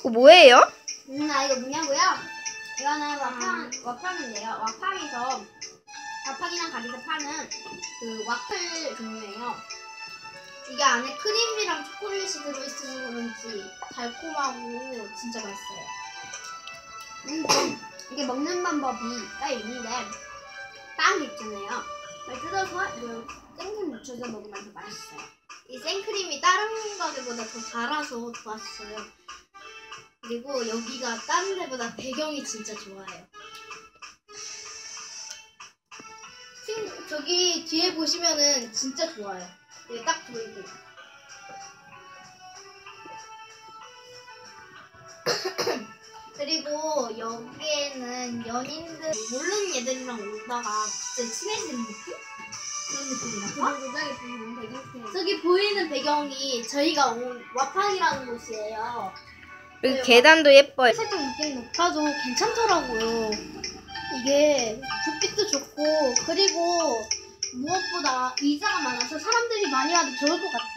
그거 뭐예요? 음, 아, 이거 뭐냐고요? 이거는 와팡, 와팡인데요. 와팡에서, 와팡이랑 가게에서 파는 그 와플 종류예요. 이게 안에 크림이랑 초콜릿이 들어있어서 그런지 달콤하고 진짜 맛있어요. 음, 이게 먹는 방법이 딱 있는데, 빵 있잖아요. 그걸 뜯어서 이걸 생크림 묻혀서 먹으면 더 맛있어요. 이 생크림이 다른 가게보다 더 달아서 좋았어요. 그리고 여기가 다른 데보다 배경이 진짜 좋아요. 친- 저기 뒤에 보시면은 진짜 좋아요. 여기 딱 보이고. 그리고 여기에는 연인들 모르는 애들이랑 오다가 갑자기 친해지는 느낌? 그런 느낌이랄까? 저기 보이는 배경이 저희가 온 와팡이라는 곳이에요. 여기 계단도 예뻐요. 살짝 느낌 높아도 괜찮더라고요. 이게 붓빛도 좋고 그리고 무엇보다 의자가 많아서 사람들이 많이 와도 좋을 것 같아요.